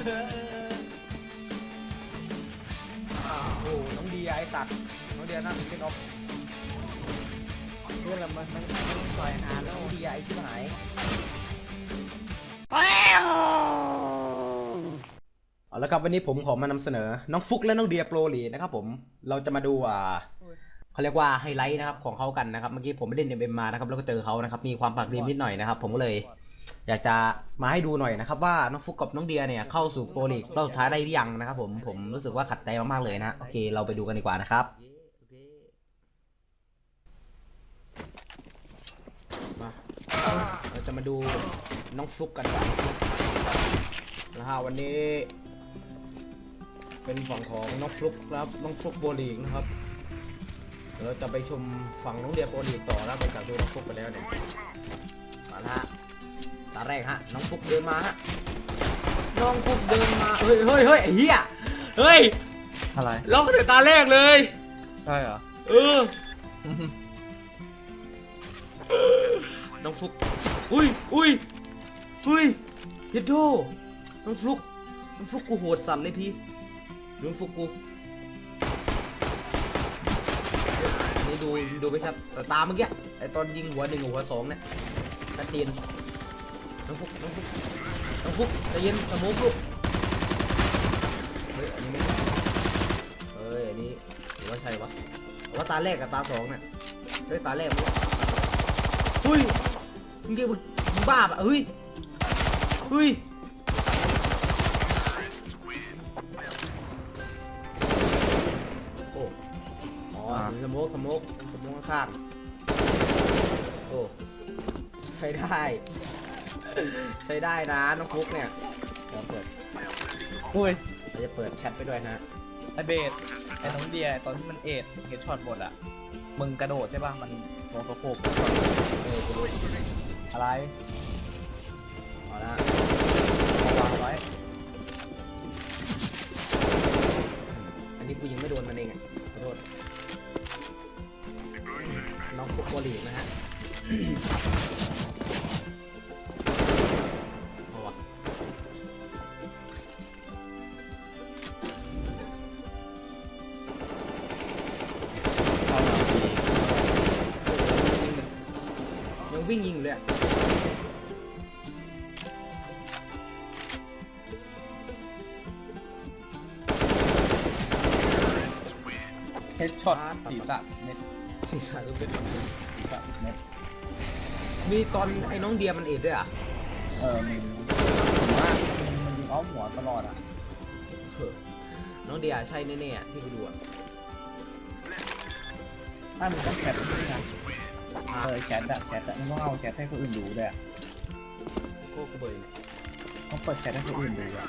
โอ้น้องเดียไอตัดน้องเดียนั่งเล่นออฟเพื่อนเรามันมันมันซอยหาแล้วน้องเดียไอชิบหายเอาละครับวันนี้ผมขอมานำเสนอ น้องฟุกและน้องเดียโปรลีนะครับผมเราจะมาดูอ่าเขาเรียกว่าไฮไลท์นะครับของเขากันนะครับเมื่อกี้ผมไปเล่นเอ็มมานะครับแล้วก็เจอเขานะครับมีความผักดีนิดหน่อยนะครับผมก็เลย อยากจะมาให้ดูหน่อยนะครับว่าน้องฟุกกับน้องเดียเนี่ยเข้าสู่โปรลีกรอบสุดท้ายได้หรือยังนะครับผมผมรู้สึกว่าขัดใจมากๆเลยนะโอเคเราไปดูกันดีกว่านะครับมาเราจะมาดูน้องฟุกกันนะฮะวันนี้ เป็นฝั่งของน้องฟลุกครับน้องฟลุกโปรลีกนะครับเราจะไปชมฝั่งน้องเดียโปรลีกต่อแล้วหลังจากดูน้องฟลุกไปแล้วเนี่ยมาละฮะ ตาแรกฮะน้องฟุกเดินมาฮะน้องฟุกเดินมาเฮ้ยเฮ้ยเฮ้ยไอ้เหี้ยเฮ้ยอะไรล็อกตั้งแต่ตาแรกเลยใช่เหรอเออน้องฟุกอุ้ยอุ้ยอุ้ยเย็ดโดน้องฟลุกน้องฟลุกกูโหดสัตว์เลยพี่ดูน้องฟลุกกูนี่ดูดูไม่ชัดแต่ตาเมื่อกี้ไอตอนยิงหัวหนึ่งกับหัวสองเนี่ยชัดเจน น้องฟุกน้องฟุกน้องฟุกใจเย็นสมองลูกเฮ้ยอันนี้ไม่ใช่เฮ้ยอันนี้หรือว่าใช่วะหรือว่าตาแรกกับตาสองเนี่ยเฮ้ยตาแรกมั้งเฮ้ยมึงเกี่ยวมึงบ้าปะเฮ้ยเฮ้ยโอ้อ๋อสโมกสโมกสโมกข้างๆโอ้ใช้ได้ ใช้ได้นะน้องฟุกเนี่ยเดี๋ยวเปิดอุ้ยเราจะเปิดแชทไปด้วยนะไอเบสไอน้องเดียตอนที่มันเอ็ดเฮดช็อตหมดอะมึงกระโดดใช่ป่ะมันโดนสะโพกเออกูรู้อะไรเอาละเอาวางไว้อันนี้กูยังไม่โดนมันเองอะขอโทษน้องฟุกบอลีนะฮะ เฮดช็อตศีรษะเม็ดศีรษะก็เป็นศีรษะเม็ดมีตอนไอ้น้องเดียมันเอ็ดด้วยอะ เออมึงผมว่ามันมันยิงอ้อมหัวตลอดอะเออน้องเดียใช่แน่ๆอะที่กูดูอะถ้ามึงต้องแคปด้วยนะเออแชทอะแชทอะมึงต้องเอาแชทให้คนอื่นดูด้วยอะโคกเบยเนี่ยต้องเปิดแชทให้คนอื่นดูอะ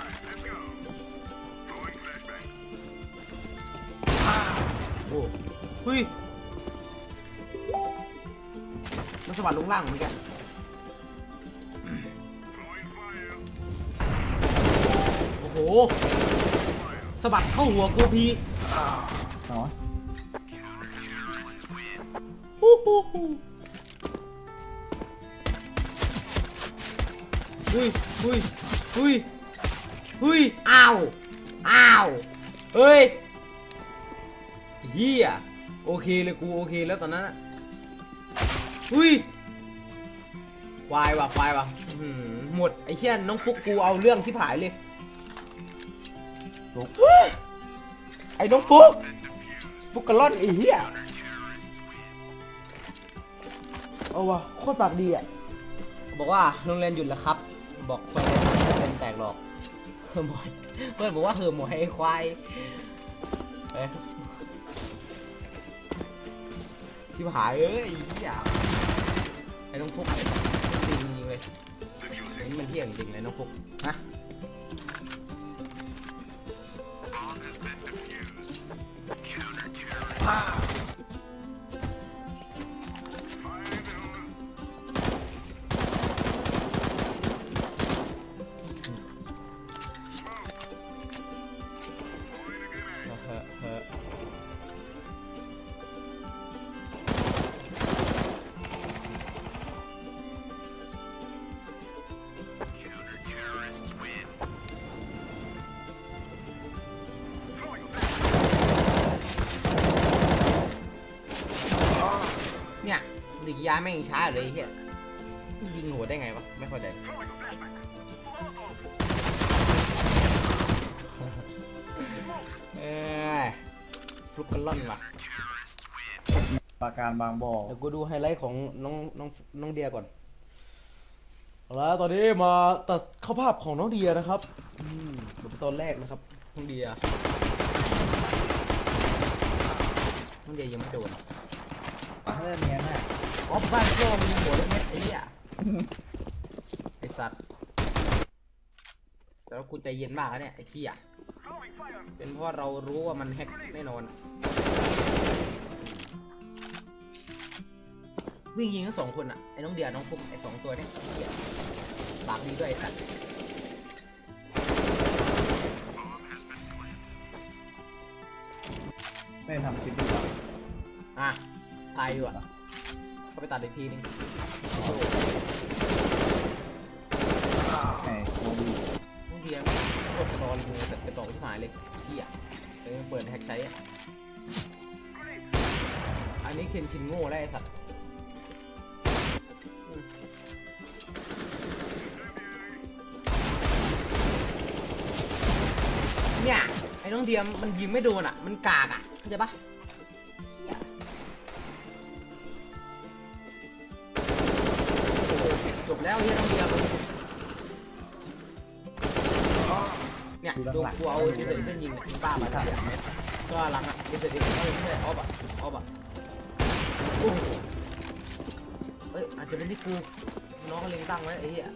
โอ้เฮ้ยมันสะบัดลงล่างเหมือนกันโอ้โหสะบัดเข้าหัวกูพีเนาะฮู้ฮู้ฮู้หุ้ยหุ้ยหุ้ยหุ้ยอ้าว อ้าว เฮ้ย เฮียโอเคเลยกูโอเคแล้วตอนนั้นอุ้ยควายว่ะควายว่ะหมดไอ้เชี่ยน้องฟุกกูเอาเรื่องที่ผายเลยไอ้น้องฟุกฟุกกะล่อนไอ้เหี้ยเอาวะโคตรปากดีอะบอกว่าโรงเรียนหยุดแล้วครับ บอกคนเป็นแตกหรอกเฮอร์มอยเพื่อนบอกว่าเฮอร์มอยไอ้ควาย ชิบหายเอ้ยไอ้เหี้ยไอ้น้องฟุกจริงจริงเลยอันนี้มันเที่ยงจริงเลยน้องฟุกฮะเาแม่งช้าเลยไอ้เฮียยิงหัวได้ไงวะ ไม่เข้าใจ เอ้ยฟลุกกันล่อนว่ะปราการบางบ่อเดี๋ยวกูดูไฮไลท์ของน้องน้องน้องเดียก่อนเอาละตอนนี้มาตัดเข้าภาพของน้องเดียนะครับอืมเดี๋ยวเป็นตอนแรกนะครับน้องเดียน้องเดียยังไม่โดน เรื่องเนี้ยน่ะ ออฟบ้านพ่อมีหัวตรงเนี้ยไอ้เหี้ยไอ้สัตว์แต่ว่ากูใจเย็นมากนะเนี่ยไอ้ที่อะเป็นเพราะว่าเรารู้ว่ามันแฮกแน่นอนวิ่งยิงทั้งสองคนอะไอ้น้องเดียน้องฟุกไอ้สองตัวเนี่ยไอ้เหี้ยปากดีด้วยไอ้สัตว์ไม่ได้ทำคลิปดีกว่าอะทายอยู่อะก็ ไปตัดอีกทีนึงไอ้โคดีน้องเดียกดกระดอนมือแต่กระต่อที่หายเลยเหี้ยเออเปิดแฮกใช้อะอันนี้เคนชินโง่ได้ไอ้สัตว์อืมเนี่ยไอ้น้องเดียมมันยิงไม่โดนอะ มันกากอะเข้าใจปะ แล้วเฮียน้องเดียมเนี่ยดูกูเอาดิเซนเต้นยิงเนี่ยมันบ้ามาทำก็หลังอะดิเซนเต้นเอ้ยไม่ใช่ออฟอะออฟอะโอ้โหเอ้ยอาจจะเป็นที่กูน้องก็เล็งตั้งไว้ไอ้เหี้ย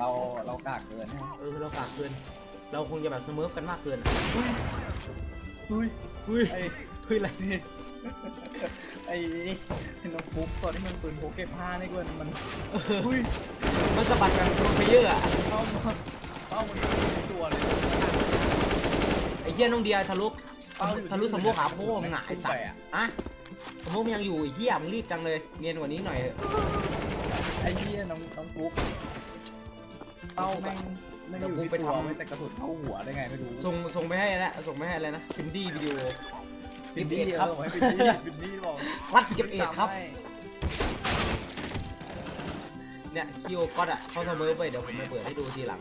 เราเรากากเกินใช่ไหมเออเรากากเกิน เราคงจะแบบเสมอกันมากเกินอุ้ยอุ้ยไอ้เฮ้ยอะไรนี่ ไอ้ไอ้น้องฟุกตอนที่มันปืนพกเก็บผ้านี่กวนมันอุ้ยมันสะบัดกันโปรเพเยอร์อะเข้ามาเข้ามาในตัวเลยไอ้เหี้ยน้องเดียทะลุเอาอยู่ทะลุสมมุกหาโพมึงอะขึ้ไอ้นสัตไปว์อะอะสมมุกมันยังอยู่ไอ้เหี้ยมึงรีบจังเลยเนียนกว่านี้หน่อยเถอะไอ้เหี้ยน้องน้องฟุกเป้าแม่งไม่งอยู่ที่ตัวไม่แต่กระสุนเข้าหัวได้ไงไม่รู้ ส่งส่งไปให้แล้วส่งไปให้อะไรนะฟินดี้วิดีโอ ปิดดี้เอ็ดคครัรับบปิดดี้ปิดดี้บอกวัดเก็บเอ็ดครับเนี่ยคิวก็อดอะเขาเสมอไปเดี๋ยวผมไปเปิดให้ดูทีหลัง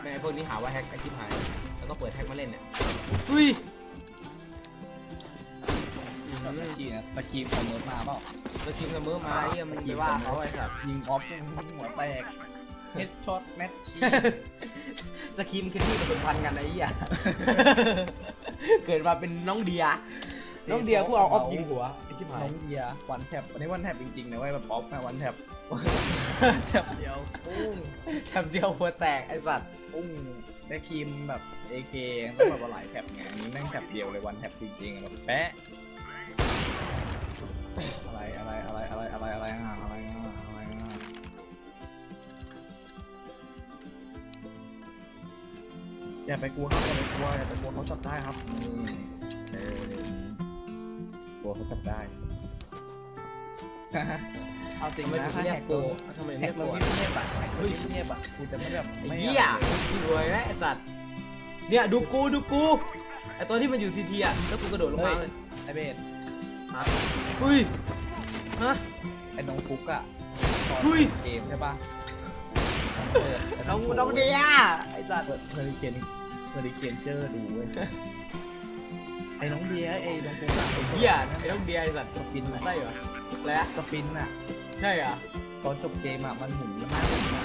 ไม่งั้นพวกนี้หาว่าแฮกไอชิบหาย แล้วก็เปิดแฮกมาเล่นเนี่ยอุ้ยอืตะมกี้นะตะกี้คอมเมอร์มาเปล่าแล้วทีมเสมอมาเยี่ยมงไปว่าเขาไอ้สัตว์ยิงออฟจนหัวแตกเฮดช็อตแมทชีสกิมคือที่ผสมพันธุ์กันไอ้เหี้ย เกิดมาเป็นน้องเดีย น้องเดียผู้เอาออฟยิงหัวไอ้ชิบหายน้องเดียวันแท็บวันนี้วันแท็บจริงๆนะเว้ยแบบออฟนะวันแท็บแท็บเดียวปุ้งแถบเดียวหัวแตกไอ้สัตว์ปุ้งได้ครีมแบบเอเกต้องแบบว่าหลายแท็บไงอันนี้แม่งแท็บเดียวเลยวันแท็บจริงๆแบบแปะอะไรอะไรอะไรอะไรอะไรอะไรอะอะไรอะอะไร อย่าไปกลัวครับอย่าไปกลัวอย่าไปกลัวเขาจับได้ครับนี่เออกลัวเขาจับได้ เอาจริงทำไมนะถึงถ้าเรียแหกกโกตัวทำไมแหเรียกกตัโกวเงียบๆอะแหกตัวเงียบๆอะกูจะไม่แบบไอ้ไม่เหี้ยพี่รวยไหมไอ้สัตว์ เนี่ยดูกูดูกู ไอ้ตอนที่มันอยู่ซีทีอะแล้วกูกระโดดลงมาเลยไอเบสฮะอุ้ย ฮะ ไอน้องฟุกอะตอนเฮ้ย เกมใช่ปะ น้องน้องเดียไอ้สัตว์เปิดเฮอริเคนเฮอริเคนเจอร์ดูเว้ยไอ้น้องเดียไอ้น้องฟุกอะไอ้เหี้ยไอ้น้องเดียไอ้สัตว์สปินอะไส้เหรอแล้วสปินอะใช่เหรอตอนจบเกมอะมันหมุนห้าหมุนอะ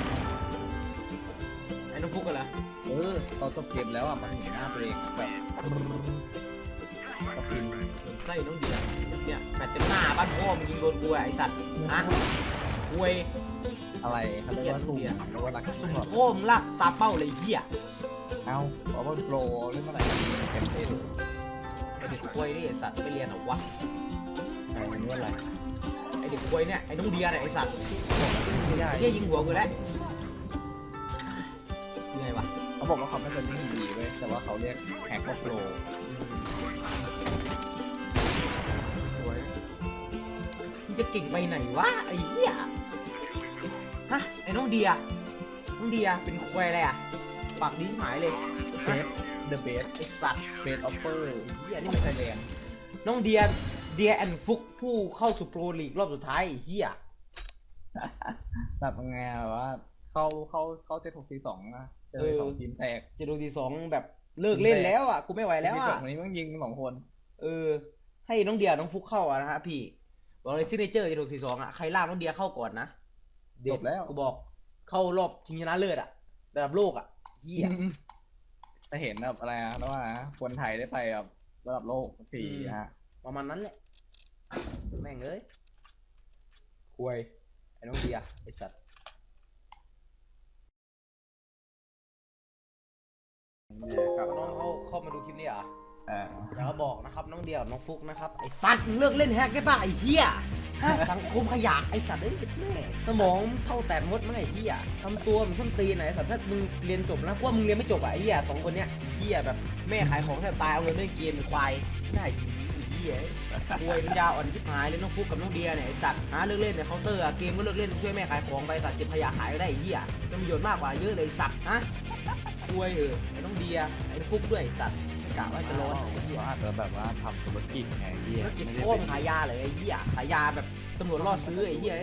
ไอ้น้องฟุกกันเหรอเออตอนจบเกมแล้วอะมันหมุนหน้าตัวเองแบบสปินเหมือนไส้น้องเดียเนี่ยแมตช์เต็มหน้าบ้านพ่อมึงยิงโดนกูอะไอ้สัตว์ฮะควย อะไรเขาเรียกว่าสุ่มเหี้ยหรือว่ารักสุ่สุ่มมพ่อมึงลากตาเป้าเลยเหี้ยเอาเพราะว่าโปรเรื่องอะไรเต็มเต็มไอเด็กควยนี่ไอสัตว์ไม่เรียนเหรอวะอะไรนี่อะไรไอเด็กควยเนี่ยไอ้น้องเดียเนี่ยไอสัตว์ไม่ได้ไอ้เหี้ยยิงหัวกูแล้วยังไงวะเขาบอกว่าเขาไม่เคยเล่นดีเว้ยแต่ว่าเขาเรียกแฮกว่าโปรควยมึงจะเก่งไปไหนวะไอ้เหี้ยฮะไอ้น้องเดียน้องเดียเป็นควยอะไรอะปากดีชิบหายเลยเบสเดอะเบสไอสัตว์เบสออฟเฟอร์ไอ้เหี้ยอันนี่นี้มันไม่ไทยแลนด์น้องเดียเดียแอนฟุกผู้เข้าสู่โปรลีกรอบสุดท้ายไอ้เฮียแบบยังไงอะแบบว่าเข้าเข้าเข้าเจ็ดหกสี่สองนะเจอสองทีมแตกเจะดูทีสองแบบเลิกเล่นแล้วอะกูไม่ไหวแล้วทีสอะองนี้มันยิงสองคน เออ ให้น้องเดียน้องฟุกเข้าอะนะฮะพี่บอกเลยซิเนเจอร์เจะดูทีสองอะใครล่าน้องเดียเข้าก่อนนะ เด็จดบแล้ว กูบอก เข้ารอบชิงชนะเลิศอะระดับโลกอะเฮียจะเห็นแบบอะไรนะแล้วว่านะคนไทยได้ไปแบบระดับโลกสักทีอืมฮะประมาณนั้นแหละ แม่งเอ้ยคุยไอ้น้องเดียไอ้สัตว์เนี่ยครับน้องเขาเข้ามาดูคลิปนี้เหรอะเออ อยากจะบอกนะครับ น้องเดียวกับน้องฟุกนะครับ ไอ้สัตว์มึงเลิกเล่นแฮกได้ป่ะไอ้เหี้ย สังคมขยะไอสัตว์เอ้ยแม่สมองเท่าแต่มดมั้งไอ้เหี้ยทำตัวมันส้นตีนไหนไอสัตว์ถ้ามึงเรียนจบนะกว่ามึงเรียนไม่จบอะไอ้เหี้ยสองคนเนี้ยเหี้ยแบบแม่ขายของแทบตายเอาเงินเล่นเกมควายได้ขี้ไอ้เหี้ยควยมันยาวอ่อนที่หายเลยน้องฟุกกับน้องเดียเนี่ยไอ้สัตว์หาเลิกเล่นในเคาน์เตอร์อะเกมก็เลิกเล่นช่วยแม่ขายของไปสัตว์เก็บขยะขายก็ได้ไอ้เหี้ยประโยชน์มากกว่าเยอะเลยสัตว์ฮะควยเออไอ้น้องเดียไอ้ฟุกด้วยสัตว์ กะว่าจะร้อนไอ้เหี้ยเขาอาจจะแบบว่าทำธุรกิจไงเฮียธุรกิจไม่ได้โค่นเป็นขายยาเลยไอ้เหี้ยขายยาแบบตำรวจล่อซื้อไอ้เหี้ยไ